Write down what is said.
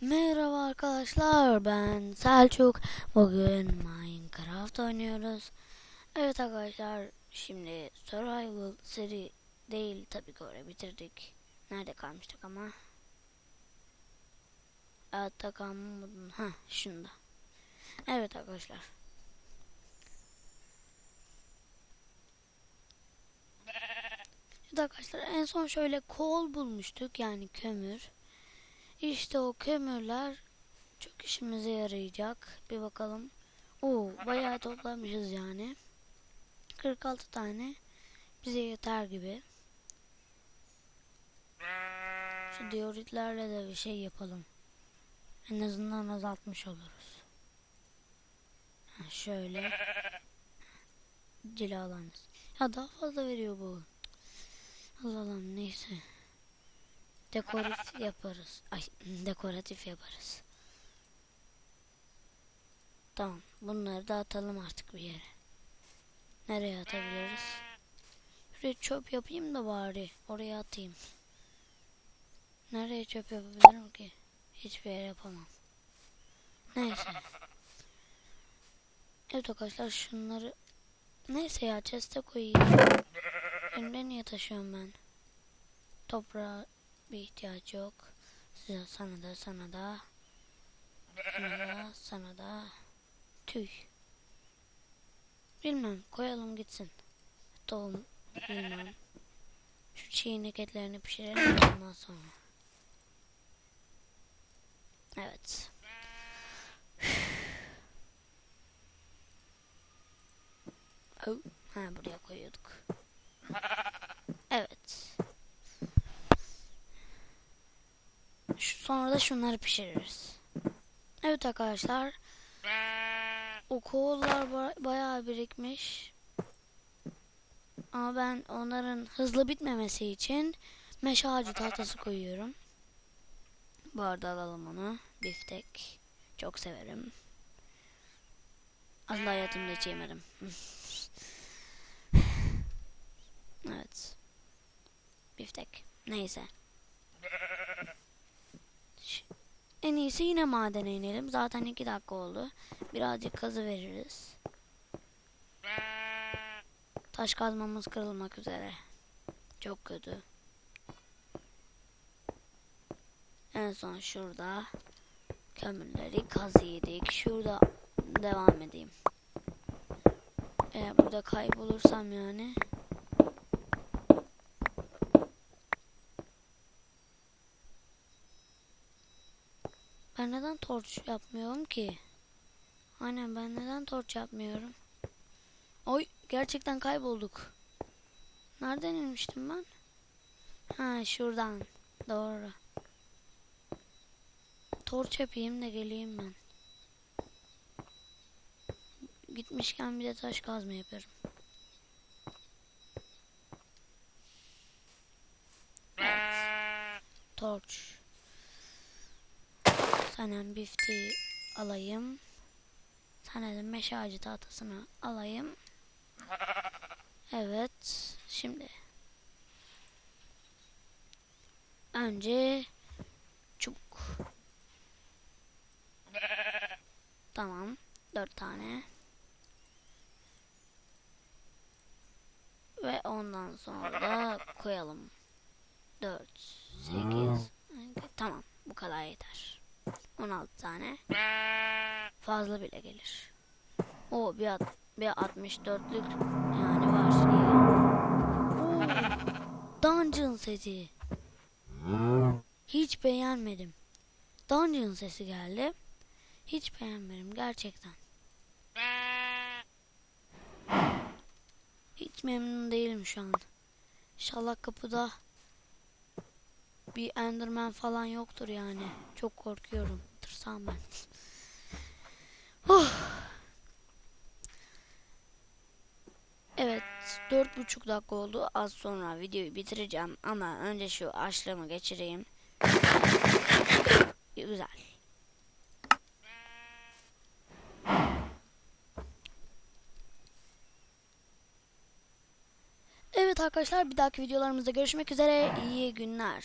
Merhaba arkadaşlar ben Selçuk. Bugün Minecraft oynuyoruz. Evet arkadaşlar şimdi Survival seri değil tabii ki oraya bitirdik. Nerede kalmıştık ama? Hayatta kalma modunu. Ha şunda. Evet arkadaşlar. Evet arkadaşlar en son şöyle kol bulmuştuk yani kömür. İşte o kömürler çok işimize yarayacak. Bir bakalım. Oo, bayağı toplamışız yani. 46 tane bize yeter gibi. Şu dioritlerle de bir şey yapalım. En azından azaltmış oluruz. Şöyle. Cilalanız. Ya daha fazla veriyor bu. Allah Allah neyse. Dekoratif yaparız. Ay dekoratif yaparız. Tamam. Bunları da atalım artık bir yere. Nereye atabiliriz? Şuraya çöp yapayım da bari. Oraya atayım. Nereye çöp yapabilirim ki? Hiçbir yere yapamam. Neyse. Evet arkadaşlar şunları Neyse ya chest'e koyayım. Elimde niye taşıyorum ben? Toprağa bir ihtiyaç yok. Size sana da sana da sana da sana da tüy. Bilmem koyalım gitsin. Tohum bilmem. Şu çiğnek etlerini pişirelim ondan sonra. Evet. Oh, ha buraya koyuyorduk. Evet. Şu, sonra da şunları pişiririz. Evet arkadaşlar. O koğullar ba- bayağı birikmiş. Ama ben onların hızlı bitmemesi için meşe ağacı tahtası koyuyorum. Bu arada alalım onu. Biftek. Çok severim. Asla hayatımda hiç yemedim. evet. Biftek. Neyse. En iyisi yine madene inelim. Zaten iki dakika oldu. Birazcık kazı veririz. Taş kazmamız kırılmak üzere. Çok kötü. En son şurada kömürleri kazıyorduk. Şurada devam edeyim. Eğer burada kaybolursam yani Ben neden torç yapmıyorum ki? Aynen ben neden torç yapmıyorum? Oy gerçekten kaybolduk. Nereden inmiştim ben? Ha şuradan. Doğru. Torç yapayım da geleyim ben. Gitmişken bir de taş kazma yaparım. Evet. Torç. Senden bifti alayım. Sana da meşe ağacı tahtasını alayım. Evet. Şimdi. Önce çubuk. Tamam. Dört tane. Ve ondan sonra da koyalım. Dört, sekiz. Tamam. Bu kadar yeter. 16 tane. Fazla bile gelir. O bir, at, bir 64'lük yani var. Oo, Dungeon sesi. Hiç beğenmedim. Dungeon sesi geldi. Hiç beğenmedim gerçekten. Hiç memnun değilim şu an. İnşallah kapıda bir Enderman falan yoktur yani. Çok korkuyorum. Tırsam ben. Huh. Evet, dört buçuk dakika oldu. Az sonra videoyu bitireceğim ama önce şu açlığımı geçireyim. Güzel. Evet arkadaşlar bir dahaki videolarımızda görüşmek üzere. İyi günler.